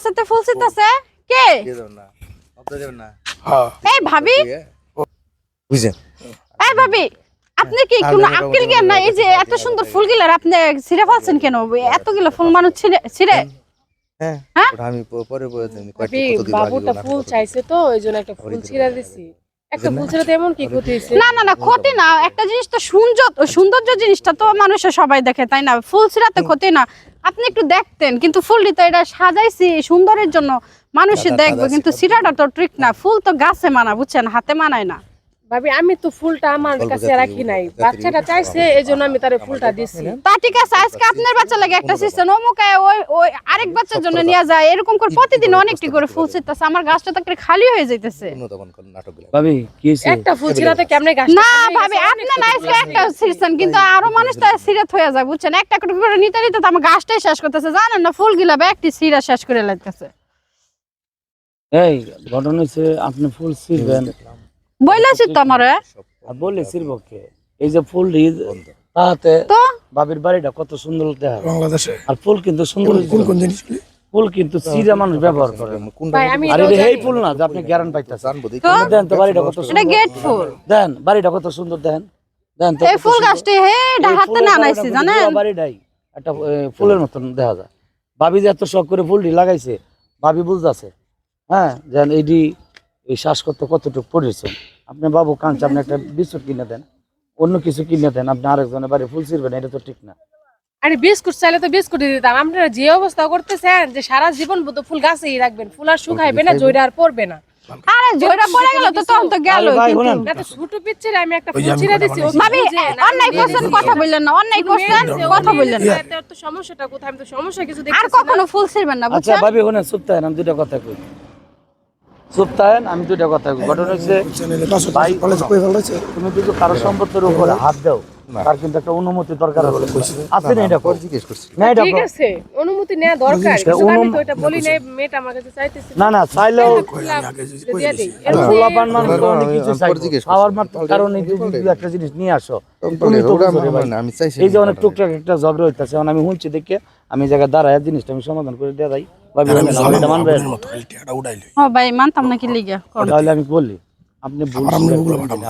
গাছেতে ফুল ছিটাছে কে? হ্যাঁ। এই ভাবি? বুঝছেন এই ভাবি আপনি কি কোনো আক্কেল জ্ঞান না এই যে এত সুন্দর ফুল গিলার আপনি ছিঁড়ে ফেলছেন কেন? এতগুলো ফুল মানুষ ছিঁড়ে ছিঁড়ে? হ্যাঁ। হ্যাঁ? ওটা আমি পরে বলে দিন কত দিন বাবুটা ফুল চাইছে তো ওই জন্য একটা ফুল ছিঁড়া দিছি। একটা বুঝলে ফুল না? এমন কি ক্ষতি হয়েছে? না না না ক্ষতি না। একটা জিনিস তো সৌন্দর্য সৌন্দর্য জিনিসটা তো মানুষের সবাই দেখে তাই না? ফুল ছিঁড়াতে ক্ষতি না। আপনি একটু দেখতেন কিন্তু ফুলটি তো এটা সাজাইছি সুন্দরের জন্য। মানুষে দেখবে কিন্তু সিরাটা তো ট্রিক না। ফুল তো গাছে মানা বুঝছেন? হাতে মানায় না। ভাবি আমি তো ফুলটা আমার কাছে রাখি নাই। বাচ্চাটা চাইছে এই জন্য আমি তারে ফুলটা দিছি। তা ঠিক আছে আজকে আপনার বাচ্চা লাগে একটা সিস্টেম অমুকে ওই ওই আরেক বাচ্চার জন্য নিয়ে যায় এরকম করে প্রতিদিন অনেকটি করে ফুল ছিটতেছে আমার গাছটা তো একটা খালি হয়ে যাইতেছে। ভাবি কি একটা ফুল ছিঁড়াতে কেমনে গাছ না ভাবি আপনি না আজকে একটা ছিঁড়ছেন কিন্তু আরও মানুষ তো সিরাত হয়ে যায় বুঝছেন? একটা করে করে নিতে নিতে তো আমার গাছটাই শেষ করতেছে জানেন না ফুল গিলা একটি সিরা শেষ করে লাগতেছে। এই ঘটনা হচ্ছে আপনি ফুল ছিড়বেন। বইলাছি তো আমার? বললে এই যে ফুল তাহাতে তো? বাবির বাড়িটা কত সুন্দর দেখা বাংলাদেশে। আর ফুল কিন্তু সুন্দর কোন কোন জিনিসগুলি? ফুল কিন্তু চিরা মানুষ ব্যবহার করে। আর এটা এই ফুল না যে আপনি গ্যারান পাইতেছেন? দেন তো বাড়িটা কত সুন্দর। গেট ফুল। দেন বাড়িটা কত সুন্দর দেন। দেন তো এই ফুল। গাছটি হে না আনাইছি জানেন? বাড়িটাই। একটা ফুলের মতন দেখা যায়। ভাবি যে এত শখ করে ফুলটি লাগাইছে ভাবি বুঝতেছে। হ্যাঁ যেন এইটি এই শ্বাস করতে কতটুকু পরিশ্রম আপনি বাবু কাঁদছে আপনি একটা বিস্কুট কিনে দেন। অন্য কিছু কিনে দেন আপনি আরেকজনের বাড়ি ফুল ছিড়বেন এটা তো ঠিক না। আরে বিস্কুট চাইলে তো বিস্কুট দিতাম। আপনারা যে অবস্থা করতেছেন যে সারা জীবন তো ফুল গাছেই রাখবেন ফুল আর শুকাইবে না জয়রা আর পড়বে না। আরে জয়রা পড়ে গেল তো তখন তো গেল কিন্তু শুনেন। না তো ছোট পিচ্ছের আমি একটা ফুল আমি কথা দিছি ভাবি অন্যায় আমি কথা বললেন না অন্যায় তুমি করছেন মেয়েছে, ও কথা বললেন না। তো সমস্যাটা কোথায়? আমি তো সমস্যা কিছু আর কখনো ফুল ছিড়বেন না আচ্ছা বুঝছেন? ভাবি শুনেন চুপ থাকেন আমি দুইটা কথা কই। চুপ থাকেন আমি দুইটা কথা ঘটনা হচ্ছে ভাই, তুমি কিন্তু কারও সম্পত্তির উপরে হাত দাও। তার কিন্তু একটা অনুমতি দরকার আছে আছে না এটা জিজ্ঞেস করছি। না এটা ঠিক আছে অনুমতি নেওয়া দরকার আমি তো এটা বলি নাই মেয়েটা আমার কাছে চাইতেছে। না না চাইলেও মানুষ অনেক কিছু করছি। খাওয়ার মাত্র কারণে একটা জিনিস নিয়ে আসো আমি চাইছি এই যে অনেক টুকটাক একটা ঝগড়া হইতাছে আমি শুনছি দেখে আমি এই জায়গায় দাঁড়ায় জিনিসটা আমি সমাধান করে দিয়ে যাই। ও ভাই মানতাম না কি লিগা তাহলে আমি বলি আপনি ভুল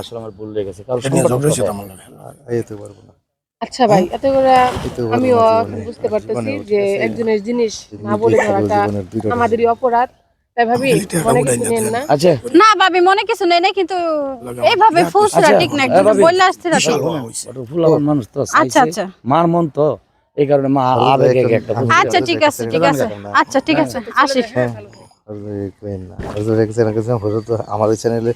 আসলে আমার ভুল কারণ এটা ঝগড়া হয়েছে আমার লাগে। পারব না। আচ্ছা ভাই এত করে আমিও। বুঝতে পারতেছি যে একজনের জিনিস না বলে ধরাটা আমাদেরই অপরাধ। তাই ভাবি মনে কিছু না, নেন না? আচ্ছা। না ভাবি মনে কিছু নেই না কিন্তু এইভাবে ফুল আচ্ছা, ঠিক না বললে আসতে না মানুষ তো আচ্ছা আচ্ছা। মার মন তো এই কারণে মা আবেগে একটা আচ্ছা ঠিক আছে ঠিক আছে। আচ্ছা ঠিক আছে আসি। আর দেখবেন। আর তো আমাদের চ্যানেলে